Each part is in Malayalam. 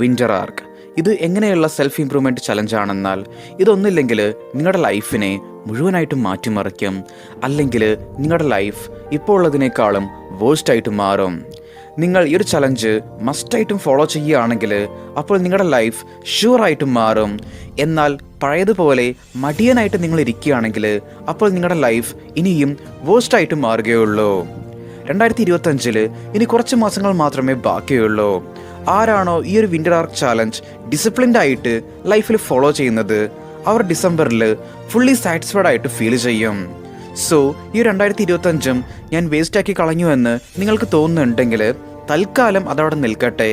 വിന്റർ ആർക്ക് ഇത് എങ്ങനെയുള്ള സെൽഫ് ഇംപ്രൂവ്മെന്റ് ചലഞ്ചാണെന്നാൽ ഇതൊന്നില്ലെങ്കിൽ നിങ്ങളുടെ ലൈഫിനെ മുഴുവനായിട്ടും മാറ്റിമറിക്കും. അല്ലെങ്കിൽ നിങ്ങളുടെ ലൈഫ് ഇപ്പോൾ ഉള്ളതിനേക്കാളും വേഴ്സ്റ്റായിട്ട് മാറും. നിങ്ങൾ ഈ ഒരു ചലഞ്ച് മസ്റ്റായിട്ടും ഫോളോ ചെയ്യുകയാണെങ്കിൽ അപ്പോൾ നിങ്ങളുടെ ലൈഫ് ഷുവറായിട്ടും മാറും. എന്നാൽ പഴയതുപോലെ മടിയനായിട്ട് നിങ്ങൾ ഇരിക്കുകയാണെങ്കിൽ അപ്പോൾ നിങ്ങളുടെ ലൈഫ് ഇനിയും വേഴ്സ്റ്റായിട്ട് മാറുകയുള്ളൂ. രണ്ടായിരത്തി ഇരുപത്തഞ്ചിൽ ഇനി കുറച്ച് മാസങ്ങൾ മാത്രമേ ബാക്കിയുള്ളൂ. ആരാണോ ഈ ഒരു വിന്റർ ആർക്ക് ചാലഞ്ച് ഡിസിപ്ലിൻഡ് ആയിട്ട് ലൈഫിൽ ഫോളോ ചെയ്യുന്നത് അവർ ഡിസംബറിൽ ഫുള്ളി സാറ്റിസ്ഫൈഡ് ആയിട്ട് ഫീൽ ചെയ്യും. സോ ഈ രണ്ടായിരത്തി ഇരുപത്തഞ്ചും ഞാൻ വേസ്റ്റാക്കി കളഞ്ഞു എന്ന് നിങ്ങൾക്ക് തോന്നുന്നുണ്ടെങ്കിൽ തൽക്കാലം അതവിടെ നിൽക്കട്ടെ.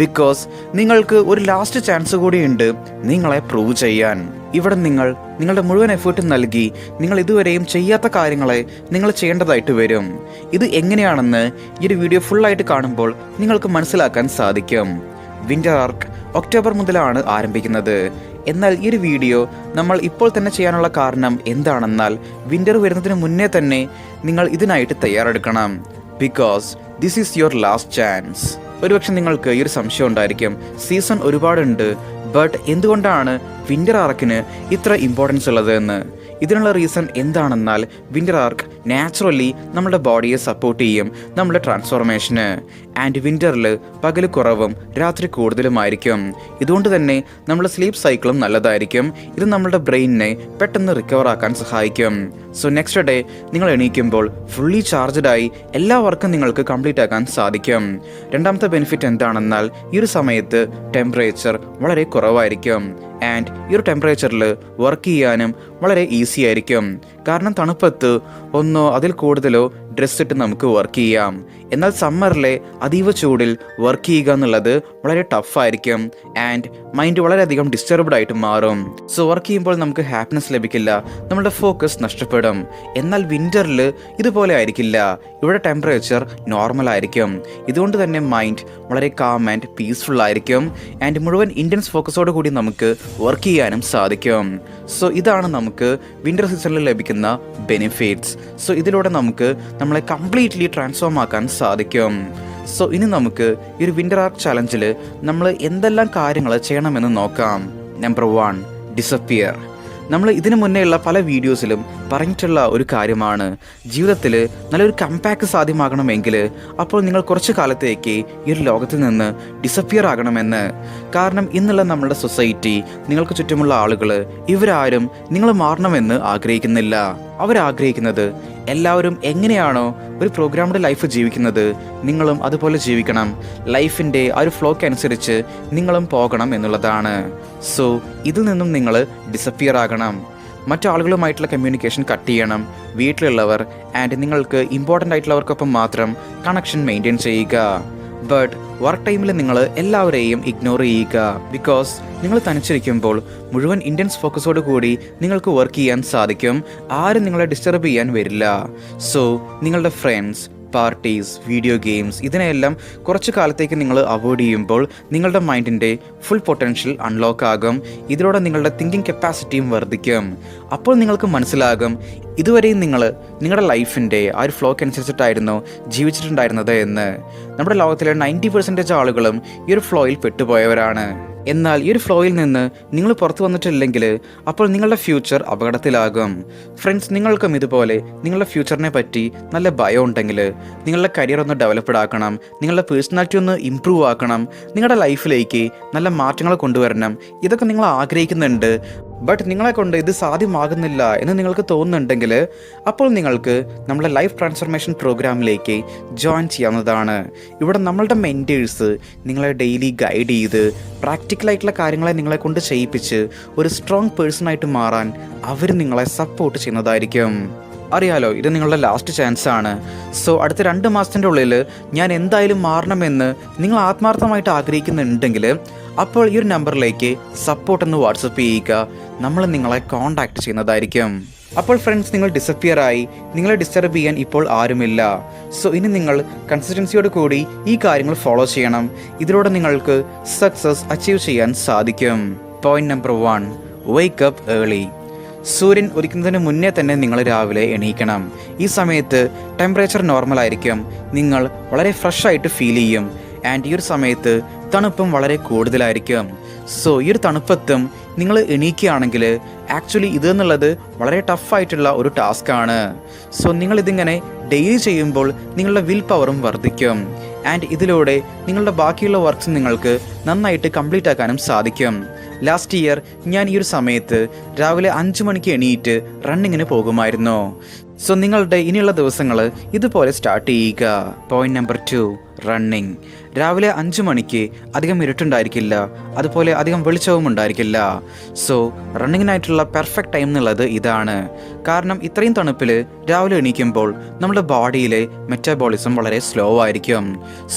ബിക്കോസ് നിങ്ങൾക്ക് ഒരു ലാസ്റ്റ് ചാൻസ് കൂടിയുണ്ട് നിങ്ങളെ പ്രൂവ് ചെയ്യാൻ. ഇവിടെ നിങ്ങൾ നിങ്ങളുടെ മുഴുവൻ എഫേർട്ടും നൽകി നിങ്ങൾ ഇതുവരെയും ചെയ്യാത്ത കാര്യങ്ങളെ നിങ്ങൾ ചെയ്യേണ്ടതായിട്ട് വരും. ഇത് എങ്ങനെയാണെന്ന് ഈ ഒരു വീഡിയോ ഫുള്ളായിട്ട് കാണുമ്പോൾ നിങ്ങൾക്ക് മനസ്സിലാക്കാൻ സാധിക്കും. വിന്റർ ആർക്ക് ഒക്ടോബർ മുതലാണ് ആരംഭിക്കുന്നത്. എന്നാൽ ഈ ഒരു വീഡിയോ നമ്മൾ ഇപ്പോൾ തന്നെ ചെയ്യാനുള്ള കാരണം എന്താണെന്നാൽ വിന്റർ വരുന്നതിന് മുന്നേ തന്നെ നിങ്ങൾ ഇതിനായിട്ട് തയ്യാറെടുക്കണം. Because this is your last chance ഒരുപക്ഷെ നിങ്ങൾക്ക് ഈ ഒരു സംശയം ഉണ്ടായിരിക്കും. സീസൺ ഒരുപാടുണ്ട്. ബട്ട് എന്തുകൊണ്ടാണ് വിന്റർ ആർക്കിന് ഇത്ര ഇമ്പോർട്ടൻസ് ഉള്ളത് എന്ന്? ഇതിനുള്ള റീസൺ എന്താണെന്നാൽ വിന്റർ ആർക്ക് നാച്ചുറലി നമ്മുടെ ബോഡിയെ സപ്പോർട്ട് ചെയ്യും നമ്മുടെ ട്രാൻസ്ഫോർമേഷന് ആൻഡ് വിന്ററിൽ പകൽ കുറവും രാത്രി കൂടുതലുമായിരിക്കും. ഇതുകൊണ്ട് തന്നെ നമ്മുടെ സ്ലീപ്പ് സൈക്കിളും നല്ലതായിരിക്കും. ഇത് നമ്മുടെ ബ്രെയിനിനെ പെട്ടെന്ന് റിക്കവർ ആക്കാൻ സഹായിക്കും. സോ നെക്സ്റ്റ് ഡേ നിങ്ങൾ എണീക്കുമ്പോൾ ഫുള്ളി ചാർജഡായി എല്ലാ വർക്കും നിങ്ങൾക്ക് കംപ്ലീറ്റ് ആക്കാൻ സാധിക്കും. രണ്ടാമത്തെ ബെനിഫിറ്റ് എന്താണെന്നാൽ ഈ ഒരു സമയത്ത് ടെമ്പറേച്ചർ വളരെ കുറവായിരിക്കും. ആൻഡ് ഈ ഒരു ടെമ്പറേച്ചറിൽ വർക്ക് ചെയ്യാനും വളരെ ഈസി ആയിരിക്കും. കാരണം തണുപ്പത്ത് ഒന്നോ അതിൽ കൂടുതലോ ഡ്രസ് ഇട്ട് നമുക്ക് വർക്ക് ചെയ്യാം. എന്നാൽ സമ്മറിലെ അതീവ ചൂടിൽ വർക്ക് ചെയ്യുക എന്നുള്ളത് വളരെ ടഫായിരിക്കും ആൻഡ് മൈൻഡ് വളരെയധികം ഡിസ്റ്റർബ്ഡ് ആയിട്ട് മാറും. സോ വർക്ക് ചെയ്യുമ്പോൾ നമുക്ക് ഹാപ്പിനെസ് ലഭിക്കില്ല. നമ്മുടെ ഫോക്കസ് നഷ്ടപ്പെടും. എന്നാൽ വിന്ററിൽ ഇതുപോലെ ആയിരിക്കില്ല. ഇവിടെ ടെമ്പറേച്ചർ നോർമൽ ആയിരിക്കും. ഇതുകൊണ്ട് തന്നെ മൈൻഡ് വളരെ കാം ആൻഡ് പീസ്ഫുൾ ആയിരിക്കും. ആൻഡ് മുഴുവൻ ഇന്ത്യൻസ് ഫോക്കസോട് കൂടി നമുക്ക് വർക്ക് ചെയ്യാനും സാധിക്കും. സോ ഇതാണ് നമുക്ക് വിന്റർ സീസണിൽ ലഭിക്കുന്ന ബെനിഫിറ്റ്സ് സോ ഇതിലൂടെ നമുക്ക് നമ്മളെ കംപ്ലീറ്റ്ലി ട്രാൻസ്ഫോം ആക്കാൻ സാധിക്കും. സോ ഇനി നമുക്ക് ഈ ഒരു വിന്റർ ആർക്ക് ചലഞ്ചിൽ നമ്മൾ എന്തെല്ലാം കാര്യങ്ങൾ ചെയ്യണമെന്ന് നോക്കാം. നമ്പർ വൺ ഡിസപ്പിയർ നമ്മൾ ഇതിനു മുന്നേയുള്ള പല വീഡിയോസിലും പറഞ്ഞിട്ടുള്ള ഒരു കാര്യമാണ്. ജീവിതത്തിൽ നല്ലൊരു കമ്പാക്ക് സാധ്യമാകണമെങ്കിൽ അപ്പോൾ നിങ്ങൾ കുറച്ച് കാലത്തേക്ക് ഈ ഒരു ലോകത്തിൽ നിന്ന് ഡിസപ്പിയർ ആകണമെന്ന്. കാരണം ഇന്നുള്ള നമ്മുടെ സൊസൈറ്റി നിങ്ങൾക്ക് ചുറ്റുമുള്ള ആളുകൾ ഇവരാരും നിങ്ങൾ മാറണമെന്ന് ആഗ്രഹിക്കുന്നില്ല. അവരാഗ്രഹിക്കുന്നത് എല്ലാവരും എങ്ങനെയാണോ ഒരു പ്രോഗ്രാമിന്റെ ലൈഫ് ജീവിക്കുന്നത് നിങ്ങളും അതുപോലെ ജീവിക്കണം. ലൈഫിന്റെ ആ ഒരു ഫ്ലോക്ക് അനുസരിച്ച് നിങ്ങളും പോകണം എന്നുള്ളതാണ്. സോ ഇതിൽ നിന്നും നിങ്ങൾ ഡിസപ്പിയർ ആകണം. മറ്റാളുകളുമായിട്ടുള്ള കമ്മ്യൂണിക്കേഷൻ കട്ട് ചെയ്യണം. വീട്ടിലുള്ളവർ ആൻഡ് നിങ്ങൾക്ക് ഇമ്പോർട്ടന്റ് ആയിട്ടുള്ളവർക്കൊപ്പം മാത്രം കണക്ഷൻ മെയിന്റെയിൻ ചെയ്യുക. ബട്ട് വർക്ക് ടൈമിൽ നിങ്ങൾ എല്ലാവരെയും ഇഗ്നോർ ചെയ്യുക. ബിക്കോസ് നിങ്ങൾ തനിച്ചിരിക്കുമ്പോൾ മുഴുവൻ ഇന്ത്യൻസ് ഫോക്കസോട് കൂടി നിങ്ങൾക്ക് വർക്ക് ചെയ്യാൻ സാധിക്കും. ആരും നിങ്ങളെ ഡിസ്റ്റർബ് ചെയ്യാൻ വരില്ല. സോ നിങ്ങളുടെ ഫ്രണ്ട്സ് പാർട്ടീസ് വീഡിയോ ഗെയിംസ് ഇതിനെയെല്ലാം കുറച്ച് കാലത്തേക്ക് നിങ്ങൾ അവോയ്ഡ് ചെയ്യുമ്പോൾ നിങ്ങളുടെ മൈൻഡിന്റെ ഫുൾ പൊട്ടൻഷ്യൽ അൺലോക്ക് ആകും. ഇതിലൂടെ നിങ്ങളുടെ തിങ്കിങ് കപ്പാസിറ്റിയും വർദ്ധിക്കും. അപ്പോൾ നിങ്ങൾക്ക് മനസ്സിലാകും ഇതുവരെയും നിങ്ങൾ നിങ്ങളുടെ ലൈഫിന്റെ ആ ഒരു ഫ്ലോക്ക് അനുസരിച്ചിട്ടായിരുന്നു ജീവിച്ചിട്ടുണ്ടായിരുന്നത് എന്ന്. നമ്മുടെ ലോകത്തിലെ നയന്റി പെർസെന്റേജ് ആളുകളും ഈ ഒരു ഫ്ലോയിൽ പെട്ടുപോയവരാണ്. എന്നാൽ ഈ ഒരു ഫ്ലോയിൽ നിന്ന് നിങ്ങൾ പുറത്തു വന്നിട്ടില്ലെങ്കിൽ അപ്പോൾ നിങ്ങളുടെ ഫ്യൂച്ചർ അപകടത്തിലാകും. ഫ്രണ്ട്സ് നിങ്ങൾക്കും ഇതുപോലെ നിങ്ങളുടെ ഫ്യൂച്ചറിനെ പറ്റി നല്ല ഭയം ഉണ്ടെങ്കിൽ നിങ്ങളുടെ കരിയർ ഒന്ന് ഡെവലപ്ഡ് ആക്കണം നിങ്ങളുടെ പേഴ്സണാലിറ്റി ഒന്ന് ഇമ്പ്രൂവ് ആക്കണം നിങ്ങളുടെ ലൈഫിലേക്ക് നല്ല മാറ്റങ്ങൾ കൊണ്ടുവരണം. ഇതൊക്കെ നിങ്ങൾ ആഗ്രഹിക്കുന്നുണ്ട്. ബട്ട് നിങ്ങളെ കൊണ്ട് ഇത് സാധ്യമാകുന്നില്ല എന്ന് നിങ്ങൾക്ക് തോന്നുന്നുണ്ടെങ്കിൽ അപ്പോൾ നിങ്ങൾക്ക് നമ്മുടെ ലൈഫ് ട്രാൻസ്ഫർമേഷൻ പ്രോഗ്രാമിലേക്ക് ജോയിൻ ചെയ്യാവുന്നതാണ്. ഇവിടെ നമ്മളുടെ മെന്റേഴ്സ് നിങ്ങളെ ഡെയിലി ഗൈഡ് ചെയ്ത് പ്രാക്ടിക്കലായിട്ടുള്ള കാര്യങ്ങളെ നിങ്ങളെ കൊണ്ട് ചെയ്യിപ്പിച്ച് ഒരു സ്ട്രോങ് പേഴ്സണായിട്ട് മാറാൻ അവർ നിങ്ങളെ സപ്പോർട്ട് ചെയ്യുന്നതായിരിക്കും. അറിയാലോ ഇത് നിങ്ങളുടെ ലാസ്റ്റ് ചാൻസ് ആണ്. സോ അടുത്ത രണ്ട് മാസത്തിന്റെ ഉള്ളിൽ ഞാൻ എന്തായാലും മാറണമെന്ന് നിങ്ങൾ ആത്മാർത്ഥമായിട്ട് ആഗ്രഹിക്കുന്നുണ്ടെങ്കിൽ അപ്പോൾ ഈ ഒരു നമ്പറിലേക്ക് സപ്പോർട്ട് എന്ന് വാട്സപ്പ് ചെയ്യുക. നമ്മൾ നിങ്ങളെ കോണ്ടാക്ട് ചെയ്യുന്നതായിരിക്കും. അപ്പോൾ ഫ്രണ്ട്സ് നിങ്ങൾ ഡിസപ്പിയർ ആയി. നിങ്ങളെ ഡിസ്റ്റർബ് ചെയ്യാൻ ഇപ്പോൾ ആരുമില്ല. സോ ഇനി നിങ്ങൾ കൺസിസ്റ്റൻസിയോട് കൂടി ഈ കാര്യങ്ങൾ ഫോളോ ചെയ്യണം. ഇതിലൂടെ നിങ്ങൾക്ക് സക്സസ് അച്ചീവ് ചെയ്യാൻ സാധിക്കും. Point number one wake up early സൂര്യൻ ഉദിക്കുന്നതിന് മുന്നേ തന്നെ നിങ്ങൾ രാവിലെ എണീക്കണം. ഈ സമയത്ത് ടെമ്പറേച്ചർ നോർമൽ ആയിരിക്കും. നിങ്ങൾ വളരെ ഫ്രഷ് ആയിട്ട് ഫീൽ ചെയ്യും. ആൻഡ് ഈ ഒരു സമയത്ത് തണുപ്പും വളരെ കൂടുതലായിരിക്കും. സോ ഈ ഒരു തണുപ്പത്തും നിങ്ങൾ എണീക്കുകയാണെങ്കിൽ ആക്ച്വലി ഇത് എന്നുള്ളത് വളരെ ടഫായിട്ടുള്ള ഒരു ടാസ്ക്കാണ് സോ നിങ്ങളിതിങ്ങനെ ഡെയിലി ചെയ്യുമ്പോൾ നിങ്ങളുടെ വിൽ പവറും വർദ്ധിക്കും. ആൻഡ് ഇതിലൂടെ നിങ്ങളുടെ ബാക്കിയുള്ള വർക്ക്സ് നിങ്ങൾക്ക് നന്നായിട്ട് കംപ്ലീറ്റ് ആക്കാനും സാധിക്കും. ലാസ്റ്റ് ഇയർ ഞാൻ ഈ ഒരു സമയത്ത് രാവിലെ അഞ്ച് മണിക്ക് എണീറ്റ് റണ്ണിങ്ങിന് പോകുമായിരുന്നു. സോ നിങ്ങളുടെ ഇനിയുള്ള ദിവസങ്ങൾ ഇതുപോലെ സ്റ്റാർട്ട് ചെയ്യുക. പോയിന്റ് നമ്പർ ടു റണ്ണിങ് രാവിലെ അഞ്ച് മണിക്ക് അധികം ഇരുട്ടുണ്ടായിരിക്കില്ല. അതുപോലെ അധികം വെളിച്ചവും ഉണ്ടായിരിക്കില്ല. സോ റണ്ണിങ്ങിനായിട്ടുള്ള പെർഫെക്റ്റ് ടൈം എന്നുള്ളത് ഇതാണ്. കാരണം ഇത്രയും തണുപ്പിൽ രാവിലെ എണീക്കുമ്പോൾ നമ്മുടെ ബോഡിയിലെ മെറ്റാബോളിസം വളരെ സ്ലോ ആയിരിക്കും.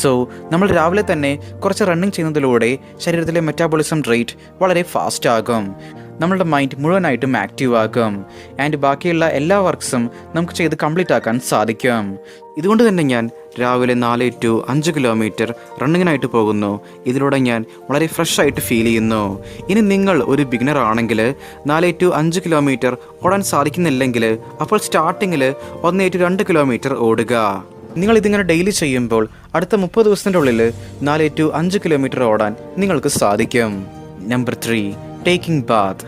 സോ നമ്മൾ രാവിലെ തന്നെ കുറച്ച് റണ്ണിങ് ചെയ്യുന്നതിലൂടെ ശരീരത്തിലെ മെറ്റാബോളിസം റേറ്റ് വളരെ ഫാസ്റ്റ് ആകും. നമ്മളുടെ മൈൻഡ് മുഴുവനായിട്ടും ആക്റ്റീവ് ആക്കും. ആൻഡ് ബാക്കിയുള്ള എല്ലാ വർക്ക്സും നമുക്ക് ചെയ്ത് കംപ്ലീറ്റ് ആക്കാൻ സാധിക്കും. ഇതുകൊണ്ട് തന്നെ ഞാൻ രാവിലെ നാല് ടു അഞ്ച് കിലോമീറ്റർ റണ്ണിങ്ങിനായിട്ട് പോകുന്നു. ഇതിലൂടെ ഞാൻ വളരെ ഫ്രഷ് ആയിട്ട് ഫീൽ ചെയ്യുന്നു. ഇനി നിങ്ങൾ ഒരു ബിഗിനർ ആണെങ്കിൽ നാല് ടു അഞ്ച് കിലോമീറ്റർ ഓടാൻ സാധിക്കുന്നില്ലെങ്കിൽ അപ്പോൾ സ്റ്റാർട്ടിങ്ങിൽ ഒന്ന് ടു രണ്ട് കിലോമീറ്റർ ഓടുക. നിങ്ങൾ ഇതിങ്ങനെ ഡെയിലി ചെയ്യുമ്പോൾ അടുത്ത മുപ്പത് ദിവസത്തിന്റെ ഉള്ളിൽ നാല് ടു അഞ്ച് കിലോമീറ്റർ ഓടാൻ നിങ്ങൾക്ക് സാധിക്കും. Number three taking bath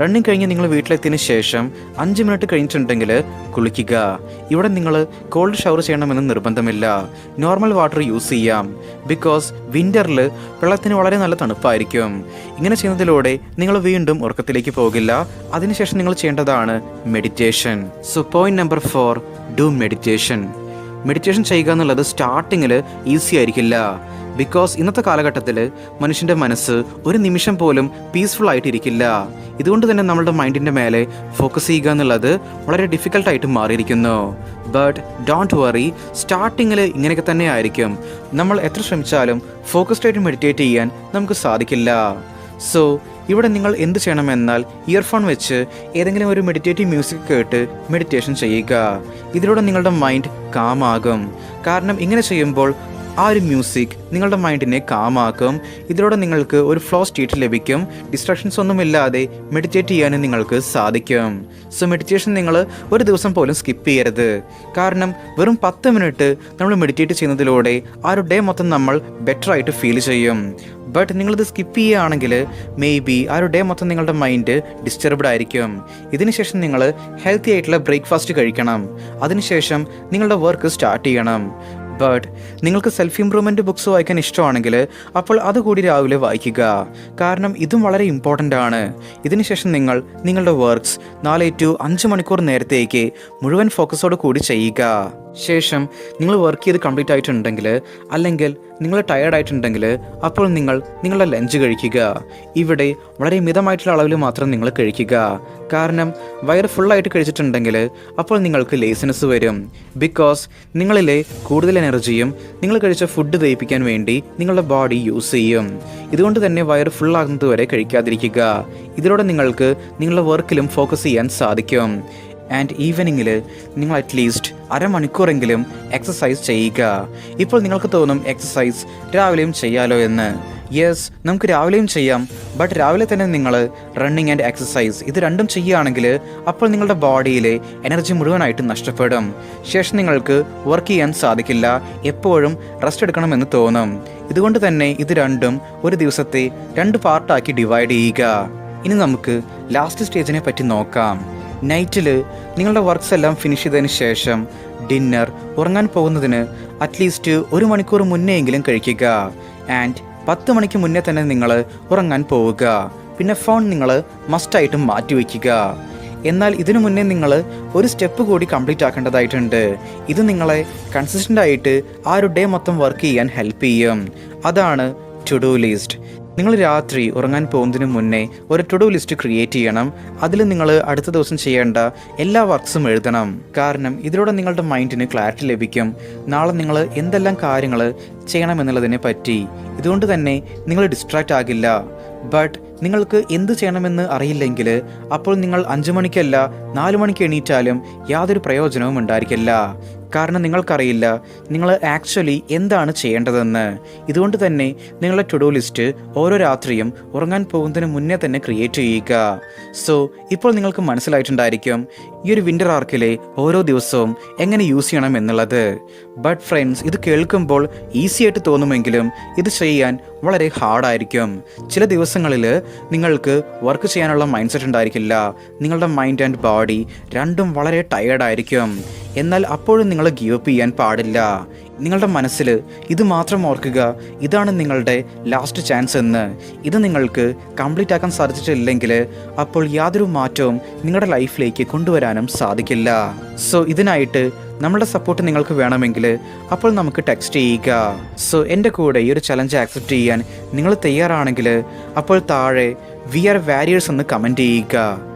running കഴിഞ്ഞ് നിങ്ങൾ വീട്ടിലെത്തിയതിന് ശേഷം അഞ്ച് മിനിറ്റ് കഴിഞ്ഞിട്ടുണ്ടെങ്കിൽ കുളിക്കുക. ഇവിടെ നിങ്ങൾ കോൾഡ് ഷവർ ചെയ്യണമെന്ന് നിർബന്ധമില്ല. നോർമൽ വാട്ടർ യൂസ് ചെയ്യാം. ബിക്കോസ് വിന്ററിൽ വെള്ളത്തിന് വളരെ നല്ല തണുപ്പായിരിക്കും. ഇങ്ങനെ ചെയ്യുന്നതിലൂടെ നിങ്ങൾ വീണ്ടും ഉറക്കത്തിലേക്ക് പോകില്ല. അതിനുശേഷം നിങ്ങൾ ചെയ്യേണ്ടതാണ് meditation so point number four do meditation meditation ചെയ്യുക എന്നുള്ളത് സ്റ്റാർട്ടിങ്ങിൽ ഈസി ആയിരിക്കില്ല. ബിക്കോസ് ഇന്നത്തെ കാലഘട്ടത്തിൽ മനുഷ്യന്റെ മനസ്സ് ഒരു നിമിഷം പോലും പീസ്ഫുൾ ആയിട്ടിരിക്കില്ല. ഇതുകൊണ്ട് തന്നെ നമ്മളുടെ മൈൻഡിന്റെ മേലെ ഫോക്കസ് ചെയ്യുക എന്നുള്ളത് വളരെ ഡിഫിക്കൽട്ടായിട്ട് മാറിയിരിക്കുന്നു. ബട്ട് ഡോണ്ട് വറി സ്റ്റാർട്ടിങ്ങിൽ ഇങ്ങനെയൊക്കെ തന്നെ ആയിരിക്കും. നമ്മൾ എത്ര ശ്രമിച്ചാലും ഫോക്കസ്ഡ് ആയിട്ട് മെഡിറ്റേറ്റ് ചെയ്യാൻ നമുക്ക് സാധിക്കില്ല. സോ ഇവിടെ നിങ്ങൾ എന്ത് ചെയ്യണമെന്നാൽ ഇയർഫോൺ വെച്ച് ഏതെങ്കിലും ഒരു മെഡിറ്റേറ്റീവ് മ്യൂസിക് കേട്ട് മെഡിറ്റേഷൻ ചെയ്യുക. ഇതിലൂടെ നിങ്ങളുടെ മൈൻഡ് കാമാകും കാരണം ഇങ്ങനെ ചെയ്യുമ്പോൾ ആ ഒരു മ്യൂസിക് നിങ്ങളുടെ മൈൻഡിനെ കാമാക്കും ഇതിലൂടെ നിങ്ങൾക്ക് ഒരു ഫ്ലോ സ്റ്റേറ്റ് ലഭിക്കും. ഡിസ്ട്രാക്ഷൻസ് ഒന്നുമില്ലാതെ മെഡിറ്റേറ്റ് ചെയ്യാനും നിങ്ങൾക്ക് സാധിക്കും. സോ മെഡിറ്റേഷൻ നിങ്ങൾ ഒരു ദിവസം പോലും സ്കിപ്പ് ചെയ്യരുത്. കാരണം വെറും പത്ത് മിനിറ്റ് നമ്മൾ മെഡിറ്റേറ്റ് ചെയ്യുന്നതിലൂടെ ആ ഒരു ഡേ മൊത്തം നമ്മൾ ബെറ്റർ ആയിട്ട് ഫീൽ ചെയ്യും. ബട്ട് നിങ്ങളിത് സ്കിപ്പ് ചെയ്യുകയാണെങ്കിൽ മേ ബി ആ ഒരു ഡേ മൊത്തം നിങ്ങളുടെ മൈൻഡ് ഡിസ്റ്റർബ്ഡ് ആയിരിക്കും. ഇതിനുശേഷം നിങ്ങൾ ഹെൽത്തി ആയിട്ടുള്ള ബ്രേക്ക്ഫാസ്റ്റ് കഴിക്കണം. അതിനുശേഷം നിങ്ങളുടെ വർക്ക് സ്റ്റാർട്ട് ചെയ്യണം. ബട്ട് നിങ്ങൾക്ക് സെൽഫ് ഇംപ്രൂവ്മെന്റ് ബുക്സ് വായിക്കാൻ ഇഷ്ടമാണെങ്കിൽ അപ്പോൾ അതുകൂടി രാവിലെ വായിക്കുക. കാരണം ഇതും വളരെ ഇമ്പോർട്ടന്റ് ആണ്. ഇതിനുശേഷം നിങ്ങൾ നിങ്ങളുടെ വർക്ക്സ് നാല് ടു അഞ്ച് മണിക്കൂർ നേരത്തേക്ക് മുഴുവൻ ഫോക്കസോട് കൂടി ചെയ്യുക. ശേഷം നിങ്ങൾ വർക്ക് ചെയ്ത് കംപ്ലീറ്റ് ആയിട്ടുണ്ടെങ്കിൽ അല്ലെങ്കിൽ നിങ്ങൾ ടയേർഡ് ആയിട്ടുണ്ടെങ്കിൽ അപ്പോൾ നിങ്ങൾ നിങ്ങളുടെ ലഞ്ച് കഴിക്കുക. ഇവിടെ വളരെ മിതമായിട്ടുള്ള അളവിൽ മാത്രം നിങ്ങൾ കഴിക്കുക. കാരണം വയറ് ഫുള്ളായിട്ട് കഴിച്ചിട്ടുണ്ടെങ്കിൽ അപ്പോൾ നിങ്ങൾക്ക് ലേസിനെസ് വരും. ബിക്കോസ് നിങ്ങളിലെ കൂടുതൽ എനർജിയും നിങ്ങൾ കഴിച്ച ഫുഡ് ദഹിപ്പിക്കാൻ വേണ്ടി നിങ്ങളുടെ ബോഡി യൂസ് ചെയ്യും. ഇതുകൊണ്ട് തന്നെ വയറ് ഫുള്ളാകുന്നത് വരെ കഴിക്കാതിരിക്കുക. ഇതിലൂടെ നിങ്ങൾക്ക് നിങ്ങളുടെ വർക്കിലും ഫോക്കസ് ചെയ്യാൻ സാധിക്കും. ആൻഡ് ഈവനിങ്ങിൽ നിങ്ങൾ അറ്റ്ലീസ്റ്റ് അരമണിക്കൂറെങ്കിലും എക്സസൈസ് ചെയ്യുക. ഇപ്പോൾ നിങ്ങൾക്ക് തോന്നും എക്സസൈസ് രാവിലെയും ചെയ്യാലോ എന്ന്. യെസ് നമുക്ക് രാവിലെയും ചെയ്യാം. ബട്ട് രാവിലെ തന്നെ നിങ്ങൾ റണ്ണിങ് ആൻഡ് എക്സസൈസ് ഇത് രണ്ടും ചെയ്യുകയാണെങ്കിൽ അപ്പോൾ നിങ്ങളുടെ ബോഡിയിലെ എനർജി മുഴുവനായിട്ട് നഷ്ടപ്പെടും. ശേഷം നിങ്ങൾക്ക് വർക്ക് ചെയ്യാൻ സാധിക്കില്ല. എപ്പോഴും റെസ്റ്റ് എടുക്കണമെന്ന് തോന്നും. ഇതുകൊണ്ട് തന്നെ ഇത് രണ്ടും ഒരു ദിവസത്തെ രണ്ട് പാർട്ടാക്കി ഡിവൈഡ് ചെയ്യുക. ഇനി നമുക്ക് ലാസ്റ്റ് സ്റ്റേജിനെ പറ്റി നോക്കാം. നൈറ്റിൽ നിങ്ങളുടെ വർക്ക്സ് എല്ലാം ഫിനിഷ് ചെയ്തതിന് ശേഷം ഡിന്നർ ഉറങ്ങാൻ പോകുന്നതിന് അറ്റ്ലീസ്റ്റ് ഒരു മണിക്കൂർ മുന്നെയെങ്കിലും കഴിക്കുക. ആൻഡ് പത്ത് മണിക്ക് മുന്നേ തന്നെ നിങ്ങൾ ഉറങ്ങാൻ പോവുക. പിന്നെ ഫോൺ നിങ്ങൾ മസ്റ്റായിട്ടും മാറ്റി വയ്ക്കുക. എന്നാൽ ഇതിനു മുന്നേ നിങ്ങൾ ഒരു സ്റ്റെപ്പ് കൂടി കംപ്ലീറ്റ് ആക്കേണ്ടതായിട്ടുണ്ട്. ഇത് നിങ്ങളെ കൺസിസ്റ്റന്റ് ആയിട്ട് ആ ഒരു ഡേ മൊത്തം വർക്ക് ചെയ്യാൻ ഹെൽപ്പ് ചെയ്യും. അതാണ് ടു ഡു ലിസ്റ്റ് നിങ്ങൾ രാത്രി ഉറങ്ങാൻ പോകുന്നതിന് മുന്നേ ഒരു ടുഡു ലിസ്റ്റ് ക്രിയേറ്റ് ചെയ്യണം. അതിൽ നിങ്ങൾ അടുത്ത ദിവസം ചെയ്യേണ്ട എല്ലാ വർക്ക്സും എഴുതണം. കാരണം ഇതിലൂടെ നിങ്ങളുടെ മൈൻഡിന് ക്ലാരിറ്റി ലഭിക്കും. നാളെ നിങ്ങൾ എന്തെല്ലാം കാര്യങ്ങൾ ചെയ്യണമെന്നുള്ളതിനെ പറ്റി. ഇതുകൊണ്ട് തന്നെ നിങ്ങൾ ഡിസ്ട്രാക്റ്റ് ആകില്ല. ബട്ട് നിങ്ങൾക്ക് എന്ത് ചെയ്യണമെന്ന് അറിയില്ലെങ്കിൽ അപ്പോൾ നിങ്ങൾ അഞ്ചു മണിക്കല്ല നാലു മണിക്ക് എണീറ്റാലും യാതൊരു പ്രയോജനവും ഉണ്ടായിരിക്കില്ല. കാരണം നിങ്ങൾക്കറിയില്ല നിങ്ങൾ ആക്ച്വലി എന്താണ് ചെയ്യേണ്ടതെന്ന്. ഇതുകൊണ്ട് തന്നെ നിങ്ങളുടെ ടു ഡു ലിസ്റ്റ് ഓരോ രാത്രിയും ഉറങ്ങാൻ പോകുന്നതിന് മുന്നേ തന്നെ ക്രിയേറ്റ് ചെയ്യുക. സോ ഇപ്പോൾ നിങ്ങൾക്ക് മനസ്സിലായിട്ടുണ്ടായിരിക്കും ഈ ഒരു വിന്റർ ആർക്കിലെ ഓരോ ദിവസവും എങ്ങനെ യൂസ് ചെയ്യണം എന്നുള്ളത്. ബട്ട് ഫ്രണ്ട്സ് ഇത് കേൾക്കുമ്പോൾ ഈസി ആയിട്ട് തോന്നുമെങ്കിലും ഇത് ചെയ്യാൻ വളരെ ഹാർഡായിരിക്കും ചില ദിവസങ്ങളിൽ നിങ്ങൾക്ക് വർക്ക് ചെയ്യാനുള്ള മൈൻഡ് സെറ്റ് ഉണ്ടായിരിക്കില്ല. നിങ്ങളുടെ മൈൻഡ് ആൻഡ് ബോഡി രണ്ടും വളരെ ടയേർഡായിരിക്കും എന്നാൽ അപ്പോഴും നിങ്ങൾ ഗീവ് അപ്പ് ചെയ്യാൻ പാടില്ല. നിങ്ങളുടെ മനസ്സിൽ ഇത് മാത്രം ഓർക്കുക ഇതാണ് നിങ്ങളുടെ ലാസ്റ്റ് ചാൻസ് എന്ന്. ഇത് നിങ്ങൾക്ക് കംപ്ലീറ്റ് ആക്കാൻ സാധിച്ചിട്ടില്ലെങ്കിൽ അപ്പോൾ യാതൊരു മാറ്റവും നിങ്ങളുടെ ലൈഫിലേക്ക് കൊണ്ടുവരാനും സാധിക്കില്ല. സോ ഇതിനായിട്ട് നമ്മുടെ സപ്പോർട്ട് നിങ്ങൾക്ക് വേണമെങ്കിൽ അപ്പോൾ നമുക്ക് ടെക്സ്റ്റ് ചെയ്യുക. സോ എന്റെ കൂടെ ഈ ഒരു ചലഞ്ച് ആക്സെപ്റ്റ് ചെയ്യാൻ നിങ്ങൾ തയ്യാറാണെങ്കിൽ അപ്പോൾ താഴെ വി ആർ വാരിയേഴ്സ് എന്ന് കമന്റ് ചെയ്യുക.